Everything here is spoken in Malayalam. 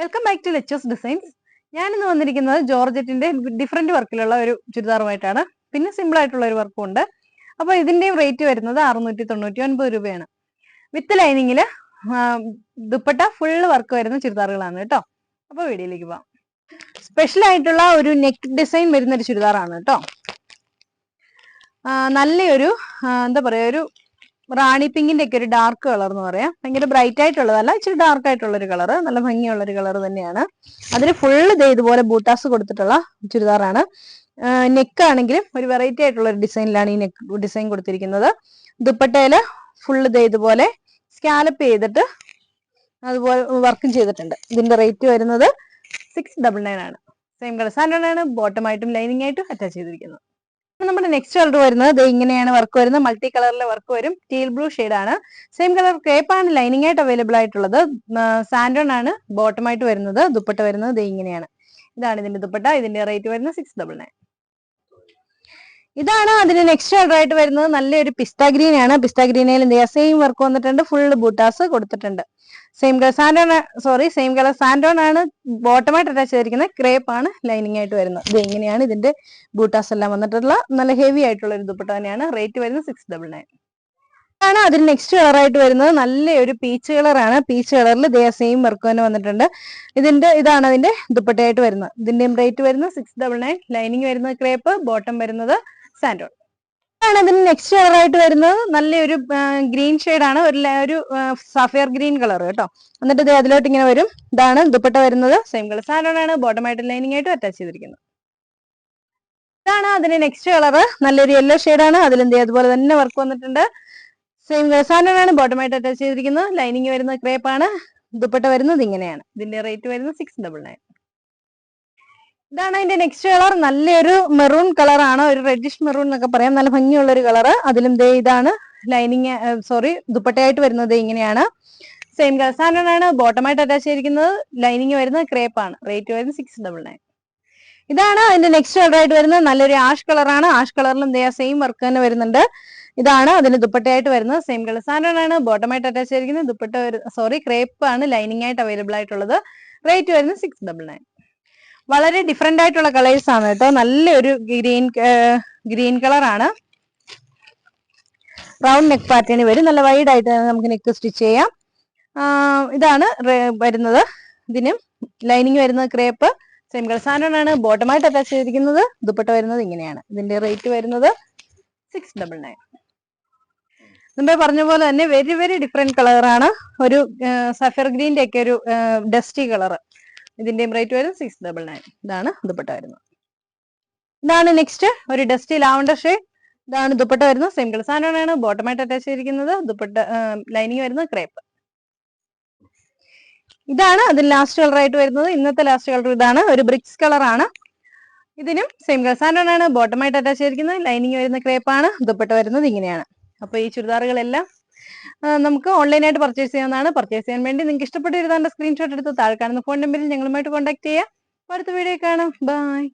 Welcome back to Lechu's designs ഞാനിന്ന് വന്നിരിക്കുന്നത് ജോർജറ്റിന്റെ ഡിഫറെന്റ് വർക്കിലുള്ള ഒരു ചുരിദാറുമായിട്ടാണ്. പിന്നെ സിമ്പിൾ ആയിട്ടുള്ള ഒരു വർക്കും ഉണ്ട്. അപ്പോൾ ഇതിന്റെയും റേറ്റ് വരുന്നത് അറുന്നൂറ്റി തൊണ്ണൂറ്റി ഒൻപത് രൂപയാണ് വിത്ത് ലൈനിങ്ങിൽ ദുപ്പട്ട ഫുള്ള് വർക്ക് വരുന്ന ചുരിദാറുകളാണ് കേട്ടോ. അപ്പോൾ വീഡിയോയിലേക്ക് പോവാം. സ്പെഷ്യൽ ആയിട്ടുള്ള ഒരു നെക്ക് ഡിസൈൻ വരുന്ന ഒരു ചുരിദാറാണ് കേട്ടോ. നല്ലൊരു എന്താ പറയാ ഒരു റാണി പിങ്കിന്റെ ഒക്കെ ഒരു ഡാർക്ക് കളർ എന്ന് പറയാം. ഭയങ്കര ബ്രൈറ്റ് ആയിട്ടുള്ളതല്ല ഇച്ചിരി ഡാർക്ക് ആയിട്ടുള്ള ഒരു കളർ നല്ല ഭംഗിയുള്ള ഒരു കളർ തന്നെയാണ്. അതിന് ഫുള്ള് ദേ ഇതുപോലെ ബൂട്ടാസ് കൊടുത്തിട്ടുള്ള ചുരിദാറാണ് നെക്ക് ആണെങ്കിലും ഒരു വെറൈറ്റി ആയിട്ടുള്ള ഒരു ഡിസൈനിലാണ് ഈ നെക്ക് ഡിസൈൻ കൊടുത്തിരിക്കുന്നത്. ദുപ്പട്ടയിൽ ഫുള്ള് ദേ ഇതുപോലെ സ്കാലപ്പ് ചെയ്തിട്ട് അതുപോലെ വർക്കും ചെയ്തിട്ടുണ്ട്. ഇതിന്റെ റേറ്റ് വരുന്നത് സിക്സ് ഡബിൾ നയൻ ആണ്. സെയിം കളർ സാൻഡേർഡ് ആണ് ബോട്ടമായിട്ടും ലൈനിങ് ആയിട്ടും അറ്റാച്ച് ചെയ്തിരിക്കുന്നത് നമ്മുടെ നെക്സ്റ്റ് കളർ വരുന്നത് ദേ ഇങ്ങനെയാണ് വർക്ക് വരുന്നത്. മൾട്ടി കളറിലെ വർക്ക് വരും. ടീൽ ബ്ലൂ ആണ്. സെയിം കളർ ക്രേപ്പ് ആണ് ലൈനിങ് ആയിട്ട് അവൈലബിൾ ആയിട്ടുള്ളത്. സാൻഡോൺ ആണ്. ബോട്ടം ആയിട്ട് വരുന്നത്. ദുപ്പട്ട വരുന്നത് ദേ ഇങ്ങനെയാണ്. ഇതാണ് ഇതിന്റെ ദുപ്പട്ട. ഇതിന്റെ റേറ്റ് വരുന്നത് സിക്സ് ഡബിൾ നയൻ ഇതാണ് അതിന് നെക്സ്റ്റ് കളർ ആയിട്ട് വരുന്നത് നല്ലൊരു പിസ്ത ഗ്രീൻ ആണ് പിസ്ത ഗ്രീനിൽ സെയിം വർക്ക് വന്നിട്ടുണ്ട്. ഫുൾ ബൂട്ടാസ് കൊടുത്തിട്ടുണ്ട്. സെയിം കളർ സാൻഡോൺ സോറി സെയിം കളർ സാൻഡോൺ ആണ് ബോട്ടമായിട്ട് അറ്റാച്ച് ചെയ്തിരിക്കുന്നത്. ക്രേപ്പ് ആണ് ലൈനിങ് ആയിട്ട് വരുന്നത്. ഇത് ഇങ്ങനെയാണ് ഇതിന്റെ ബൂട്ടാസ് എല്ലാം വന്നിട്ടുള്ള? നല്ല ഹെവി ആയിട്ടുള്ള ഒരു ദുപ്പട്ട തന്നെയാണ്. റേറ്റ് വരുന്നത് സിക്സ് ഡബിൾ നയൻ ആണ് അതിന് നെക്സ്റ്റ് കളർ ആയിട്ട് വരുന്നത്. നല്ലൊരു പീച്ച് കളറാണ് പീച്ച് കളറിൽ ദേ സെയിം വർക്ക് തന്നെ വന്നിട്ടുണ്ട്. ഇതിന്റെ ഇതാണ് അതിന്റെ ദുപ്പട്ടയായിട്ട് വരുന്നത്. ഇതിന്റെയും റേറ്റ് വരുന്നത് സിക്സ് ഡബിൾ നയൻ ലൈനിങ് വരുന്നത് ക്രേപ്പ് ബോട്ടം വരുന്നത് സാൻഡോൺ. ആണ് അതിന് നെക്സ്റ്റ് കളർ ആയിട്ട് വരുന്നത്. നല്ലൊരു ഗ്രീൻ ആണ്. ഒരു ഒരു സഫയർ ഗ്രീൻ കളർ കേട്ടോ. എന്നിട്ട് ഇത് അതിലോട്ട് ഇങ്ങനെ വരും. ഇതാണ് ദുപ്പട്ട വരുന്നത്. സെയിം കളർ സാൻഡോൺ ആണ്. ബോട്ടം ആയിട്ട് ലൈനിങ് ആയിട്ട് അറ്റാച്ച് ചെയ്തിരിക്കുന്നത് ഇതാണ് അതിന് നെക്സ്റ്റ് കളർ നല്ലൊരു യെല്ലോ അതിൽ എന്ത് അതുപോലെ തന്നെ വർക്ക് വന്നിട്ടുണ്ട്. സെയിം കളർ സാൻഡോൺ ആണ്. ബോട്ടം ആയിട്ട് അറ്റാച്ച് ചെയ്തിരിക്കുന്നത് ലൈനിങ് വരുന്ന ക്രേപ്പ് ആണ്. ദുപ്പട്ട വരുന്നത് ഇങ്ങനെയാണ്. ഇതിന്റെ റേറ്റ് വരുന്നത് സിക്സ് ഡബിൾ നയൻ ഇതാണ് അതിന്റെ നെക്സ്റ്റ് കളർ നല്ലൊരു മെറൂൺ കളറാണ് ഒരു റെഡിഷ് മെറൂൺ എന്നൊക്കെ പറയാം. നല്ല ഭംഗിയുള്ള ഒരു കളർ അതിലും ദേ ഇതാണ് ലൈനിങ് സോറി ദുപ്പട്ടയായിട്ട് വരുന്നത് ഇങ്ങനെയാണ്. സെയിം കളർ സാധനമാണ് ബോട്ടമായിട്ട് അറ്റാച്ച് ചെയ്തിരിക്കുന്നത്. ലൈനിങ് വരുന്നത് ക്രേപ്പ് ആണ്. റേറ്റ് വരുന്നത് സിക്സ് ഡബിൾ നയൻ ഇതാണ് അതിന്റെ നെക്സ്റ്റ് കളർ ആയിട്ട് വരുന്നത്. നല്ലൊരു ആഷ് കളറാണ് ആഷ് കളറിലും ദേ സെയിം വർക്ക് തന്നെ വരുന്നുണ്ട്. ഇതാണ് അതിന് ദുപ്പട്ടയായിട്ട് വരുന്നത്. സെയിം കളർ സാധനമാണ് ബോട്ടമായിട്ട് അറ്റാച്ച് ചെയ്തിരിക്കുന്നത്. ദുപ്പട്ട സോറി ക്രേപ്പ് ആണ്. ലൈനിങ് ആയിട്ട് അവൈലബിൾ ആയിട്ടുള്ളത്. റേറ്റ് വരുന്നത് സിക്സ് ഡബിൾ നയൻ വളരെ ഡിഫറെന്റ് ആയിട്ടുള്ള കളേഴ്സ് ആണ് കേട്ടോ. നല്ലൊരു ഗ്രീൻ ഗ്രീൻ കളറാണ് റൗണ്ട് നെക്ക് പാറ്റേൺ വരും. നല്ല വൈഡ് ആയിട്ട് നമുക്ക് നെക്ക് സ്റ്റിച്ച് ചെയ്യാം. ഇതാണ് വരുന്നത്. ഇതിനും ലൈനിങ് വരുന്നത് ക്രേപ്പ് സെയിം കളർ സാധനമാണ് ബോട്ടമായിട്ട് അറ്റാച്ച് ചെയ്തിരിക്കുന്നത്. ദുപ്പട്ട വരുന്നത് ഇങ്ങനെയാണ്. ഇതിന്റെ റേറ്റ് വരുന്നത് സിക്സ് ഡബിൾ നയൻ മുമ്പേ പറഞ്ഞ പോലെ തന്നെ വെരി വെരി ഡിഫറെന്റ് കളറാണ് ഒരു സഫർ ഗ്രീന്റെ ഒക്കെ ഒരു ഡസ്റ്റി കളർ ഇതിന്റെയും റേറ്റ് വരുന്നത് സിക്സ് ഡബിൾ നയൻ ഇതാണ് ദുപ്പട്ട വരുന്നത്. ഇതാണ് നെക്സ്റ്റ് ഒരു ഡസ്റ്റി ലാവണ്ടർ ഷെയ്ഡ് ഇതാണ് ദുപ്പട്ട വരുന്നത്. സെയിം കളർ സാധനമാണ് ബോട്ടമായിട്ട് അറ്റാച്ച് ചെയ്തിരിക്കുന്നത്. ദുപ്പട്ട ലൈനിങ് വരുന്നത് ക്രേപ്പ് ഇതാണ് അതിൽ ലാസ്റ്റ് കളർ ആയിട്ട് വരുന്നത്. ഇന്നത്തെ ലാസ്റ്റ് കളർ ഇതാണ്. ഒരു ബ്രിക്സ് കളറാണ് ഇതിനും സെയിം കളർ സാധനമാണ് ബോട്ടമായിട്ട് അറ്റാച്ച് ചെയ്തിരിക്കുന്നത്. ലൈനിങ് വരുന്ന ക്രേപ്പാണ് ദുപ്പട്ട വരുന്നത് ഇങ്ങനെയാണ്. അപ്പൊ ഈ ചുരിദാറുകളെല്ലാം നമുക്ക് ഓൺലൈനായിട്ട് പർച്ചേസ് ചെയ്യാവുന്നതാണ്. പർച്ചേസ് ചെയ്യാൻ വേണ്ടി നിങ്ങൾക്ക് ഇഷ്ടപ്പെട്ട സ്ക്രീൻഷോട്ട് എടുത്ത് താഴെ കാണുന്ന ഫോൺ നമ്പറിൽ ഞങ്ങളുമായിട്ട് കോൺടാക്ട് ചെയ്യാം. അപ്പൊ അടുത്ത വീഡിയോ കാണാം. ബൈ